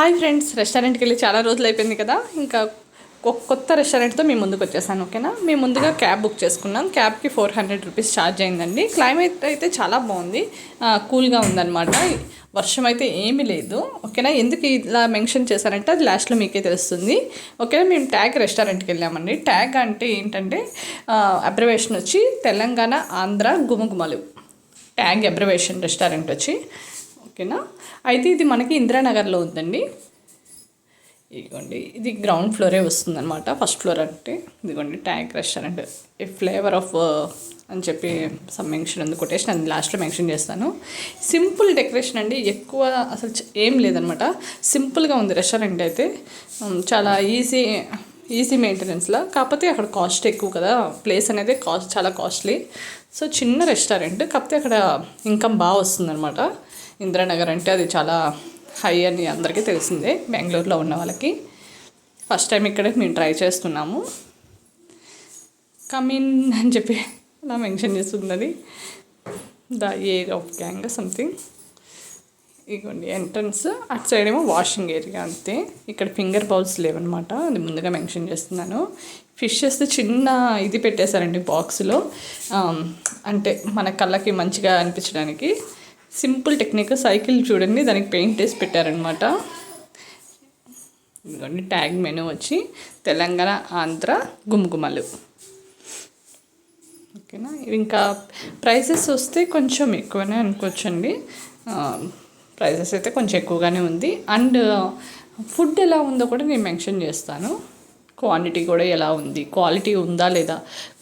Hi friends రెస్టారెంట్కి వెళ్ళి చాలా రోజులు అయిపోయింది కదా. ఇంకా కొత్త రెస్టారెంట్తో మేము ముందుకు వచ్చేసాను ఓకేనా? మేము ముందుగా క్యాబ్ బుక్ చేసుకున్నాం. క్యాబ్కి ఫోర్ హండ్రెడ్ రూపీస్ ఛార్జ్ అయిందండి. క్లైమేట్ అయితే చాలా బాగుంది. కూల్గా ఉందన్నమాట. వర్షం అయితే ఏమీ లేదు ఓకేనా? ఎందుకు ఇలా మెన్షన్ చేశారంటే అది లాస్ట్లో మీకే తెలుస్తుంది. ఓకేనా? మేము ట్యాగ్ రెస్టారెంట్కి వెళ్ళామండి ట్యాగ్ అంటే ఏంటంటే అబ్రవేషన్ వచ్చి Telangana Andhra Gumagumalu. Tag abbreviation restaurant వచ్చి. ఓకేనా? అయితే ఇది మనకి ఇందిరానగర్లో ఉందండి. ఇదిగోండి ఇది గ్రౌండ్ ఫ్లోరే వస్తుందన్నమాట ఫస్ట్ ఫ్లోర్ అంటే. ఇదిగోండి ట్యాంక్ రెస్టారెంట్ ఈ ఫ్లేవర్ ఆఫ్ అని చెప్పి సమ్ మెన్షన్ ఉంది కొటేషన్ అది లాస్ట్లో మెన్షన్ చేస్తాను. సింపుల్ డెకరేషన్ అండి ఎక్కువ అసలు ఏం లేదనమాట సింపుల్గా ఉంది రెస్టారెంట్ అయితే. చాలా ఈజీ ఈజీ మెయింటెనెన్స్లో కాకపోతే అక్కడ కాస్ట్ ఎక్కువ కదా. ప్లేస్ అనేది కాస్ట్ చాలా కాస్ట్లీ సో చిన్న రెస్టారెంట్ కాకపోతే అక్కడ ఇన్కమ్ బాగా వస్తుందన్నమాట. ఇందిరానగర్ అంటే అది చాలా హై అని అందరికీ తెలిసిందే బెంగళూరులో ఉన్న వాళ్ళకి. ఫస్ట్ టైం ఇక్కడ మేము ట్రై చేస్తున్నాము. కమిన్ అని చెప్పి అలా మెన్షన్ చేస్తున్నది the air of gang something ఇదిగోండి ఎంట్రన్స్ అటు సైడ్ ఏమో వాషింగ్ ఏరియా అంతే. ఇక్కడ ఫింగర్ బౌల్స్ లేవన్నమాట అది ముందుగా మెన్షన్ చేస్తున్నాను. ఫిషెస్ చిన్న ఇది పెట్టేశారండి బాక్స్లో um, అంటే మన కళ్ళకి మంచిగా అనిపించడానికి. సింపుల్ టెక్నిక్ సైకిల్ చూడండి. దానికి పెయింట్ వేసి పెట్టారనమాట ఇదిగోండి ట్యాగ్ మెనూ వచ్చి తెలంగాణ ఆంధ్ర గుమగుమలు. ఓకేనా? ఇంకా ప్రైసెస్ వస్తే కొంచెం ఎక్కువనే అనుకోవచ్చండి. ప్రైసెస్ అయితే కొంచెం ఎక్కువగానే ఉంది. అండ్ ఫుడ్ ఎలా ఉందో కూడా నేను మెన్షన్ చేస్తాను. క్వాంటిటీ కూడా ఎలా ఉంది? క్వాలిటీ ఉందా లేదా?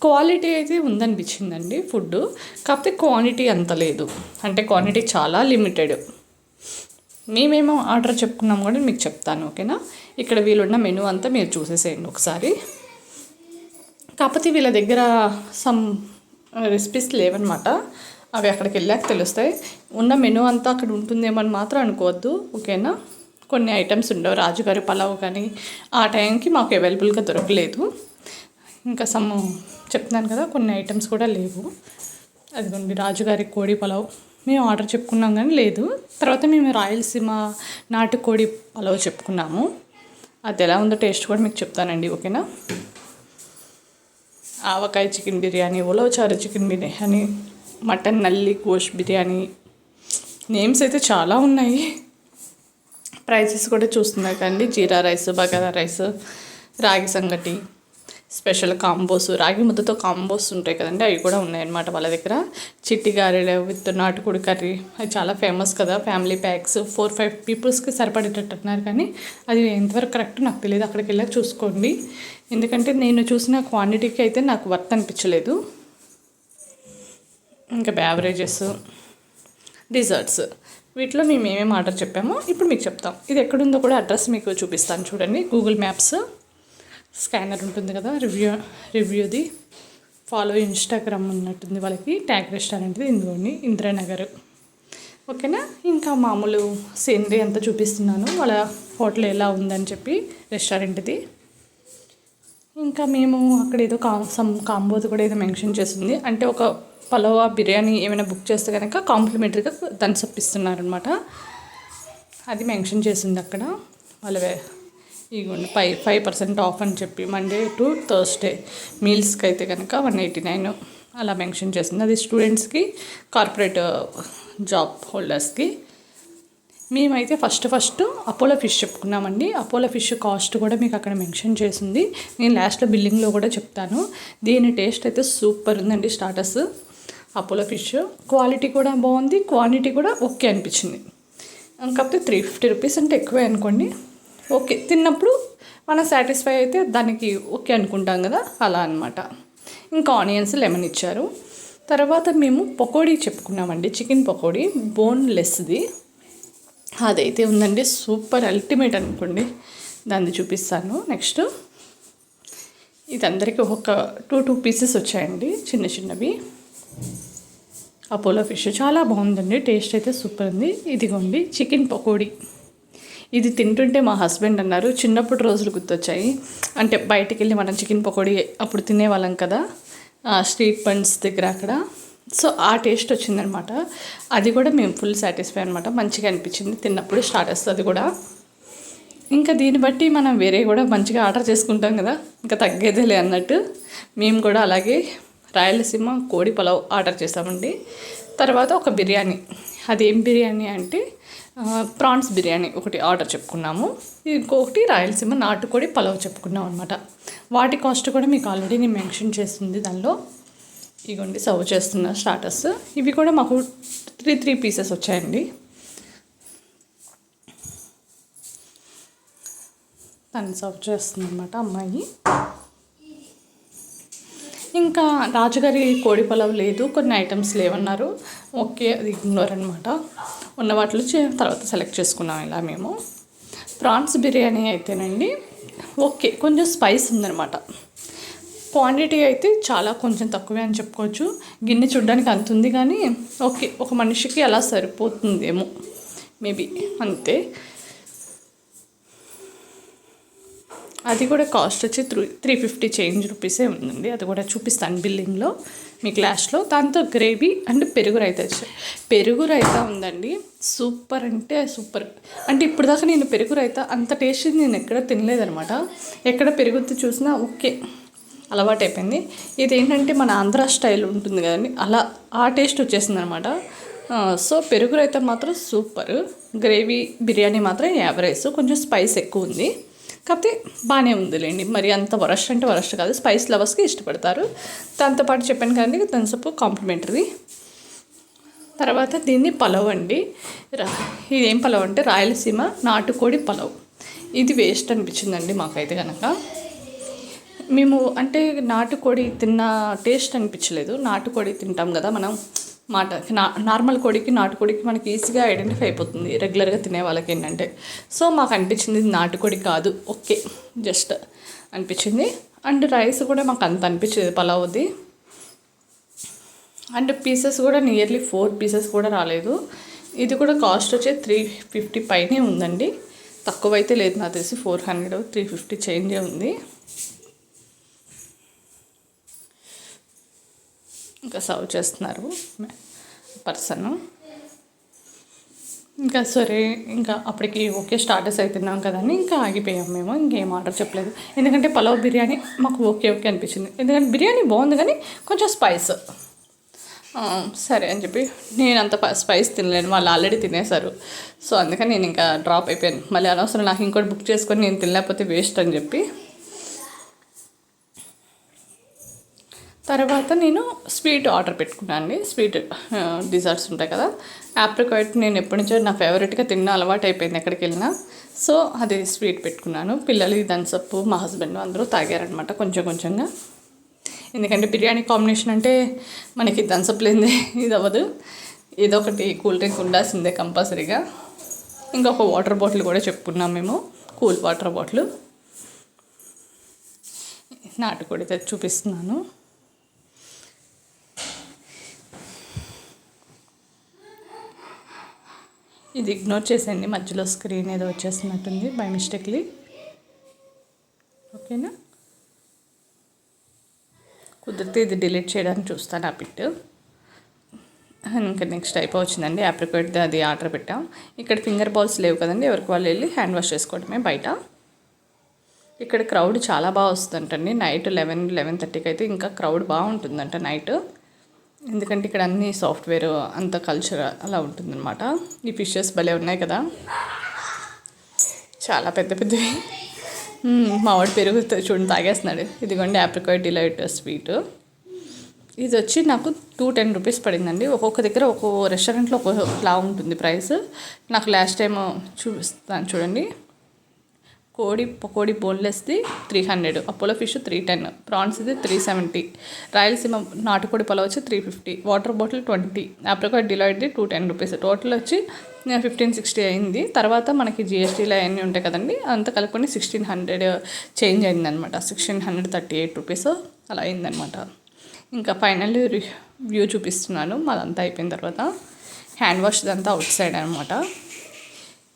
క్వాలిటీ అయితే ఉందనిపించిందండి ఫుడ్ కాకపోతే క్వాంటిటీ అంత లేదు. అంటే క్వాంటిటీ చాలా లిమిటెడ్. మేమేమో ఆర్డర్ చెప్పుకున్నాం కూడా మీకు చెప్తాను ఓకేనా? ఇక్కడ వీళ్ళున్న మెనూ అంతా మీరు చూసేసేయండి ఒకసారి. కాకపోతే వీళ్ళ దగ్గర సమ్ రెసిపీస్ లేవన్నమాట. అవి అక్కడికి వెళ్ళాక తెలుస్తాయి. ఉన్న మెనూ అంతా అక్కడ ఉంటుందేమని మాత్రం అనుకోవద్దు ఓకేనా? కొన్ని ఐటమ్స్ ఉండవు. రాజుగారి పలావ్ కానీ ఆ టైంకి మాకు అవైలబుల్గా దొరకలేదు. ఇంకా సమ్ చెప్తున్నాను కదా కొన్ని ఐటమ్స్ కూడా లేవు. అదిగోండి రాజుగారి కోడి పలావ్. మేము ఆర్డర్ చెప్పుకున్నాం కానీ లేదు. తర్వాత మేము రాయలసీమ నాటుకోడి పలావ్ చెప్పుకున్నాము. అది ఎలా ఉందో టేస్ట్ కూడా మీకు చెప్తానండి ఓకేనా? Avakaya chicken biryani Ulavacharu chicken biryani mutton nalli gosht biryani. Names అయితే చాలా ఉన్నాయి. ప్రైసెస్ కూడా చూస్తున్నారు కండి జీరా రైస్ బగారా రైస్ రాగి సంగటి స్పెషల్ కాంబోస్. రాగి ముద్దతో కాంబోస్ ఉంటాయి కదండి. అవి కూడా ఉన్నాయన్నమాట వాళ్ళ దగ్గర. చిట్టి గారెలు విత్ నాటుకుడి కర్రీ. అది చాలా ఫేమస్ కదా. Family packs. ఫోర్ ఫైవ్ పీపుల్స్కి సరిపడేటట్టు అన్నారు కానీ అది ఎంతవరకు కరెక్ట్ నాకు తెలియదు. అక్కడికి వెళ్ళాక చూసుకోండి. ఎందుకంటే నేను చూసిన క్వాంటిటీకి అయితే నాకు వర్త్ అనిపించలేదు. ఇంకా బ్యావరేజెస్ డిజర్ట్స్. వీటిలో మేము ఏమేమి ఆర్డర్ చెప్పామో ఇప్పుడు మీకు చెప్తాం. ఇది ఎక్కడుందో కూడా అడ్రస్ మీకు చూపిస్తాను చూడండి. గూగుల్ మ్యాప్స్ స్కానర్ ఉంటుంది కదా రివ్యూ రివ్యూది ఫాలో ఇన్స్టాగ్రామ్ ఉన్నట్టుంది వాళ్ళకి. ట్యాగ్ రెస్టారెంట్ది ఇందులోని ఇందిరానగర్. ఓకేనా? ఇంకా మామూలు సీనరీ అంతా చూపిస్తున్నాను. వాళ్ళ హోటల్ ఎలా ఉందని చెప్పి రెస్టారెంట్ది ఇంకా మేము అక్కడ ఏదో కా సమ్ కాంబోది కూడా ఏదో మెన్షన్ చేసింది అంటే ఒక పలావా బిర్యానీ ఏమైనా బుక్ చేస్తే కనుక కాంప్లిమెంటరీగా థమ్స్అప్ ఇస్తున్నారనమాట అది మెన్షన్ చేసింది అక్కడ. వాళ్ళవే ఇగోండి ఫైవ్ ఫైవ్ పర్సెంట్ ఆఫ్ అని చెప్పి మండే టు థర్స్డే మీల్స్కి అయితే కనుక వన్ ఎయిటీ నైన్ అలా మెన్షన్ చేసింది. అది స్టూడెంట్స్కి కార్పొరేట్ జాబ్ హోల్డర్స్కి. మేమైతే ఫస్ట్ ఫస్ట్ అపోలో ఫిష్ చెప్పుకున్నామండి. అపోలో ఫిష్ కాస్ట్ కూడా మీకు అక్కడ మెన్షన్ చేసింది. నేను లాస్ట్లో బిల్లింగ్లో కూడా చెప్తాను. దీని టేస్ట్ అయితే సూపర్ ఉందండి స్టార్టర్స్. అపోలో ఫిష్ క్వాలిటీ కూడా బాగుంది క్వాంటిటీ కూడా ఓకే అనిపించింది. కాకపోతే త్రీ ఫిఫ్టీ రూపీస్ అంటే ఎక్కువే అనుకోండి ఓకే. తిన్నప్పుడు మనం సాటిస్ఫై అయితే దానికి ఓకే అనుకుంటాం కదా అలా అనమాట ఇంకా ఆనియన్స్ లెమన్ ఇచ్చారు. తర్వాత మేము పకోడీ చెప్పుకున్నామండి చికెన్ పకోడీ బోన్లెస్ది. అదైతే ఉందండి సూపర్ అల్టిమేట్ అనుకోండి దాన్ని చూపిస్తాను. నెక్స్ట్ ఇది అందరికీ ఒక టూ టూ పీసెస్ వచ్చాయండి చిన్న చిన్నవి. Apollo fish. చాలా బాగుందండి. టేస్ట్ అయితే సూపర్ ఉంది. ఇదిగోండి చికెన్ పకోడీ. ఇది తింటుంటే మా హస్బెండ్ అన్నారు. చిన్నప్పుడు రోజులు గుర్తొచ్చాయి. అంటే బయటికి వెళ్ళి మనం చికెన్ పకోడీ అప్పుడు తినేవాళ్ళం కదా స్ట్రీట్ బండ్స్ దగ్గర అక్కడ. సో ఆ టేస్ట్ వచ్చిందనమాట. అది కూడా మేము ఫుల్ సాటిస్ఫై అనమాట మంచిగా అనిపించింది. తిన్నప్పుడు స్టార్టర్స్ అది కూడా. ఇంకా దీన్ని బట్టి మనం వేరే కూడా మంచిగా ఆర్డర్ చేసుకుంటాం కదా. ఇంకా తగ్గేదేలే అన్నట్టు. మేము కూడా అలాగే రాయలసీమ కోడి పలావ్ ఆర్డర్ చేసామండి. తర్వాత ఒక బిర్యానీ. అది ఏం బిర్యానీ అంటే ప్రాన్స్ బిర్యానీ ఒకటి ఆర్డర్ చెప్పుకున్నాము. ఇంకొకటి రాయలసీమ నాటుకోడి పలావ్ చెప్పుకున్నాం అనమాట వాటి కాస్ట్ కూడా మీకు ఆల్రెడీ నేను మెన్షన్ చేస్తుంది దానిలో. ఇగోండి సర్వ్ చేస్తున్న స్టార్టర్స్ ఇవి కూడా మాకు త్రీ త్రీ పీసెస్ వచ్చాయండి. తను సర్వ్ చేస్తుంది అనమాట అమ్మాయి. ఇంకా రాజుగారి కోడి పొలం లేదు కొన్ని ఐటమ్స్ లేవన్నారు. ఓకే అది ఇగ్నోర్ అనమాట ఉన్న వాటిలో చే- తర్వాత సెలెక్ట్ చేసుకున్నాం ఇలా మేము. ప్రాన్స్ బిర్యానీ అయితేనండి ఓకే కొంచెం స్పైస్ ఉందనమాట క్వాంటిటీ అయితే చాలా కొంచెం తక్కువే అని చెప్పుకోవచ్చు. గిన్నె చూడడానికి అంత ఉంది కానీ ఓకే ఒక మనిషికి అలా సరిపోతుందేమో. మేబీ అంతే. అది కూడా కాస్ట్ వచ్చి త్రీ త్రీ ఫిఫ్టీ చేంజ్ రూపీసే ఉందండి. అది కూడా చూపిస్తాను బిల్లింగ్లో మీ క్లాస్లో దాంతో గ్రేవీ అండ్ పెరుగు రైతా వచ్చాయి పెరుగు రైతా ఉందండి. సూపర్ అంటే సూపర్. అంటే ఇప్పుడు దాకా నేను పెరుగు రైతా అంత టేస్ట్ నేను ఎక్కడ తినలేదనమాట ఎక్కడ పెరుగుతూ చూసినా ఓకే అలవాటు అయిపోయింది ఇది ఏంటంటే మన ఆంధ్ర స్టైల్ ఉంటుంది కదండి అలా ఆ టేస్ట్ వచ్చేసింది అనమాట సో పెరుగు రైతా మాత్రం సూపర్. గ్రేవీ బిర్యానీ మాత్రం యావరేజ్. కొంచెం స్పైస్ ఎక్కువ ఉంది. కాకపోతే బాగానే ఉందిలేండి. మరి అంత వరస్ట్ అంటే వరస్ట్ కాదు. స్పైస్ లవర్స్కి ఇష్టపడతారు. దాంతోపాటు చెప్పాను కానీ థమ్స్అప్ కాంప్లిమెంటరీ. తర్వాత దీన్ని పలవ్ అండి. రా- ఇదేం పలవ్ అంటే రాయలసీమ నాటుకోడి పలవ్. ఇది వేస్ట్ అనిపించిందండి మాకైతే కనుక మేము అంటే నాటుకోడి తిన్న టేస్ట్ అనిపించలేదు. నాటుకోడి తింటాం కదా మనం. మాట నా నార్మల్ కోడికి నాటుకోడికి మనకి ఈజీగా ఐడెంటిఫై అయిపోతుంది. రెగ్యులర్గా తినే వాళ్ళకి ఏంటంటే. సో మాకు అనిపించింది నాటుకోడి కాదు. ఓకే జస్ట్ అనిపించింది. అండ్ రైస్ కూడా మాకు అంత అనిపించేది పలావ్ది అండ్ పీసెస్ కూడా నియర్లీ ఫోర్ పీసెస్ కూడా రాలేదు. ఇది కూడా కాస్ట్ వచ్చి త్రీ ఫిఫ్టీ పైనే ఉందండి. తక్కువ అయితే లేదు. నాకు తెలిసి ఫోర్ హండ్రెడ్ త్రీ ఫిఫ్టీ చేంజే ఉంది. ఇంకా సర్వ్ చేస్తున్నారు పర్సన్. ఇంకా సరే ఇంకా అప్పటికి ఓకే స్టార్టర్స్ అవుతున్నాం కదండి ఇంకా ఆగిపోయాం మేము ఇంకేం ఆర్డర్ చెప్పలేదు. ఎందుకంటే పలావ్ బిర్యానీ మాకు ఓకే ఓకే అనిపించింది. ఎందుకంటే బిర్యానీ బాగుంది కానీ కొంచెం స్పైస్ సరే అని చెప్పి నేను అంత స్పైస్ తినలేను వాళ్ళు ఆల్రెడీ తినేశారు. సో అందుకని నేను ఇంకా డ్రాప్ అయిపోయాను. మళ్ళీ అనవసరం నాకు ఇంకోటి బుక్ చేసుకొని నేను తినలేకపోతే వేస్ట్ అని చెప్పి తర్వాత నేను స్వీట్ ఆర్డర్ పెట్టుకున్నాను అండి స్వీట్ డిజర్ట్స్ ఉంటాయి కదా. ఆప్రికాట్ నేను ఎప్పటి నుంచో నా ఫేవరెట్గా తిన్న అలవాటు అయిపోయింది ఎక్కడికి వెళ్ళినా. సో అది స్వీట్ పెట్టుకున్నాను. పిల్లలు దంచప్పు మా హస్బెండ్ అందరూ తాగారనమాట కొంచెం కొంచెంగా. ఎందుకంటే బిర్యానీ కాంబినేషన్ అంటే మనకి దంచప్ లేనిదే ఇది అవ్వదు. ఏదో ఒకటి కూల్ డ్రింక్ ఉండాల్సిందే కంపల్సరీగా. ఇంకొక వాటర్ బాటిల్ కూడా చెప్పుకున్నాం మేము. Cool water bottle. నాటుకోడి తెచ్చి చూపిస్తున్నాను. ఇది ఇగ్నోర్ చేసేయండి మధ్యలో స్క్రీన్ ఏదో వచ్చేసినట్టుంది బై మిస్టేక్లీ ఓకేనా? కుదిరితే ఇది డిలీట్ చేయడానికి చూస్తాను ఆ పిట్. ఇంకా నెక్స్ట్ అయిపో వచ్చిందండి అది ఆర్డర్ పెట్టాం. ఇక్కడ ఫింగర్ బాల్స్ లేవు కదండి ఎవరికి వాళ్ళు వెళ్ళి హ్యాండ్ వాష్ చేసుకోవడమే బయట. ఇక్కడ క్రౌడ్ చాలా బాగా వస్తుందంటండి నైట్ లెవెన్ లెవెన్ థర్టీకి అయితే ఇంకా క్రౌడ్ బాగుంటుందంట నైట్ ఎందుకంటే ఇక్కడ అన్ని సాఫ్ట్వేర్ అంత కల్చర్ అలా ఉంటుందన్నమాట. ఈ ఫిషెస్ భలే ఉన్నాయి కదా. చాలా పెద్ద పెద్దవి. మామిడి పెరుగు చూడండి తాగేస్తున్నాడు. ఇదిగోండి ఆప్రికాయ్ డిలైట్ స్వీట్. ఇది వచ్చి నాకు టూ టెన్ రూపీస్ పడిందండి. ఒక్కొక్క దగ్గర ఒక్కో రెస్టారెంట్లో ఒక్కొక్కలా ఉంటుంది ప్రైస్. నాకు లాస్ట్ టైం చూపిస్తాను చూడండి. కోడి కోడి బోన్లెస్ది three hundred Apollo fish three ten prawns ఇది త్రీ సెవెంటీ రాయలసీమ నాటుకోడి పొలం వచ్చి three fifty water bottle twenty apricot డిలైట్ది two ten rupees total వచ్చి ఫిఫ్టీన్ సిక్స్టీ అయింది. తర్వాత మనకి జిఎస్టీలు అవన్నీ ఉంటాయి కదండి అంత కలుపుకొని సిక్స్టీన్ హండ్రెడ్ చేంజ్ అయిందనమాట sixteen hundred thirty eight rupees అలా అయిందనమాట ఇంకా ఫైనల్ వ్యూ చూపిస్తున్నాను మాదంతా అయిపోయిన తర్వాత హ్యాండ్ వాష్ ఇదంతా అవుట్ సైడ్ అనమాట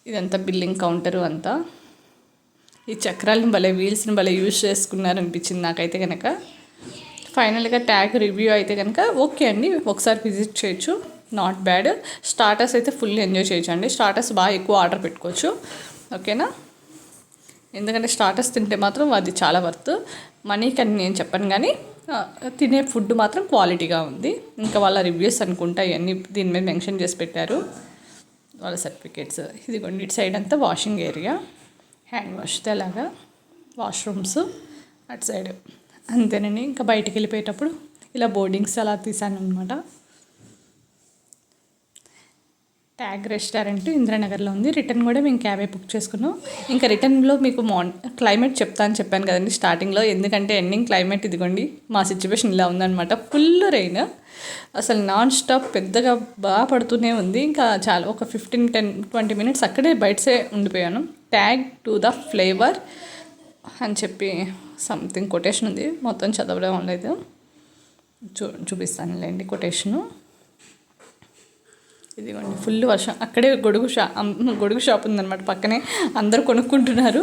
ఇదంతా బిల్లింగ్ కౌంటరు అంతా. ఈ చక్రాలను భలే వీల్స్ని భలే యూజ్ చేసుకున్నారు అనిపించింది నాకైతే కనుక ఫైనల్గా ట్యాగ్ రివ్యూ అయితే కనుక ఓకే అండి ఒకసారి విజిట్ చేయొచ్చు నాట్ బ్యాడ్ స్టార్టర్స్ అయితే ఫుల్ ఎంజాయ్ చేయొచ్చు అండి. స్టార్టర్స్ బాగా ఎక్కువ ఆర్డర్ పెట్టుకోవచ్చు. ఓకేనా ఎందుకంటే స్టార్టర్స్ తింటే మాత్రం అది చాలా వర్త్ మనీకి అని నేను చెప్పను కానీ తినే ఫుడ్ మాత్రం క్వాలిటీగా ఉంది. ఇంకా వాళ్ళ రివ్యూస్ అనుకుంటా ఇవన్నీ దీని మీద మెన్షన్ చేసి పెట్టారు. వాళ్ళ సర్టిఫికేట్స్ ఇదిగోండి ఇటు సైడ్ అంతా వాషింగ్ ఏరియా హ్యాండ్ వాష్ తెలాగా వాష్రూమ్స్ అటు సైడ్. అంతేనండి. ఇంకా బయటికి వెళ్ళిపోయేటప్పుడు ఇలా బోర్డింగ్స్ అలా తీసాను అనమాట ట్యాగ్ రెస్టారెంట్ ఇంద్రానగర్లో ఉంది. రిటర్న్ కూడా మేము క్యాబే బుక్ చేసుకున్నాం. ఇంకా రిటర్న్లో మీకు మాన్ క్లైమేట్ చెప్తా అని చెప్పాను కదండి స్టార్టింగ్లో. ఎందుకంటే ఎండింగ్ క్లైమేట్ ఇదిగోండి మా సిచ్యువేషన్ ఇలా ఉందన్నమాట. Full rain. అసలు నాన్ స్టాప్ పెద్దగా బాగా పడుతూనే ఉంది. ఇంకా చాలా ఒక ఫిఫ్టీన్ టెన్ ట్వంటీ మినిట్స్ అక్కడే బయటసే ఉండిపోయాను. ట్యాగ్ టు ద ఫ్లేవర్ అని చెప్పి సంథింగ్ కొటేషన్ ఉంది. మొత్తం చదవడం లేదు. చూ చూపిస్తానులేండి కొటేషను. ఇదిగోండి ఫుల్ వర్షం. అక్కడే గొడుగు షా గొడుగు షాప్ ఉందన్నమాట పక్కనే. అందరూ కొనుక్కుంటున్నారు.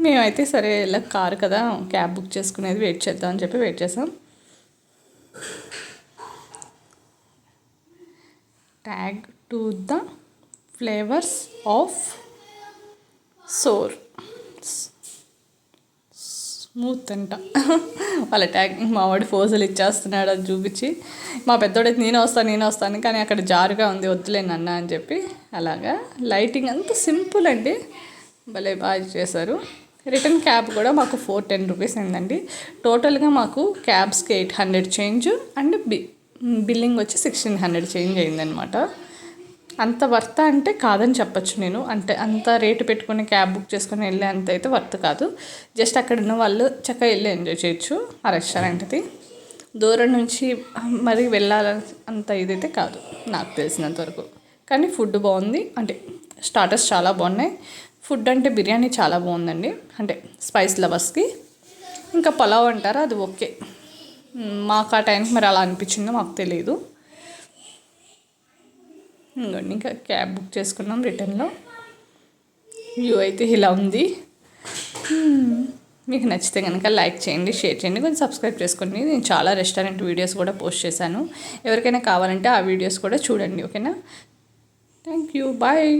మేమైతే సరే ఇలా కారు కదా క్యాబ్ బుక్ చేసుకునేది వెయిట్ చేద్దాం అని చెప్పి వెయిట్ చేసాం. Tag to the flavours of sour. Smooth అంట వాళ్ళ ట్యాగ్ మా వాడు ఫోజులు ఇచ్చేస్తున్నాడు అది చూపించి మా పెద్దోడైతే నేను వస్తాను నేను వస్తాను కానీ అక్కడ జారుగా ఉంది వద్దులేను అన్న అని చెప్పి అలాగా లైటింగ్ అంత సింపుల్ అండి. భలే బాగా చేశారు. రిటర్న్ క్యాబ్ కూడా మాకు ఫోర్ టెన్ రూపీస్ అయిందండి. టోటల్గా మాకు క్యాబ్స్కి eight hundred change and B billing వచ్చి సిక్స్టీన్ హండ్రెడ్ చేంజ్ అయిందనమాట అంత వర్త్ అంటే కాదని చెప్పచ్చు నేను. అంటే అంత రేటు పెట్టుకుని క్యాబ్ బుక్ చేసుకుని వెళ్ళే అంత అయితే వర్త్ కాదు. జస్ట్ అక్కడ ఉన్న వాళ్ళు చక్కగా వెళ్ళి ఎంజాయ్ చేయొచ్చు ఆ రెస్టారెంట్ది. దూరం నుంచి మరి వెళ్ళాలని అంత ఇదైతే కాదు నాకు తెలిసినంత వరకు. కానీ ఫుడ్ బాగుంది. అంటే స్టార్టర్స్ చాలా బాగున్నాయి. ఫుడ్ అంటే బిర్యానీ చాలా బాగుందండి. అంటే స్పైస్ లవర్స్కి. ఇంకా పలావ్ అంటారా? అది ఓకే. మాకు ఆ టైంకి మరి అలా అనిపించిందో మాకు తెలియదు. ఇంకోండి ఇంకా క్యాబ్ బుక్ చేసుకున్నాం రిటర్న్లో. వ్యూ అయితే ఇలా ఉంది. మీకు నచ్చితే కనుక లైక్ చేయండి షేర్ చేయండి కొంచెం సబ్స్క్రైబ్ చేసుకోండి. నేను చాలా రెస్టారెంట్ వీడియోస్ కూడా పోస్ట్ చేశాను. ఎవరికైనా కావాలంటే ఆ వీడియోస్ కూడా చూడండి ఓకేనా? Thank you. బాయ్.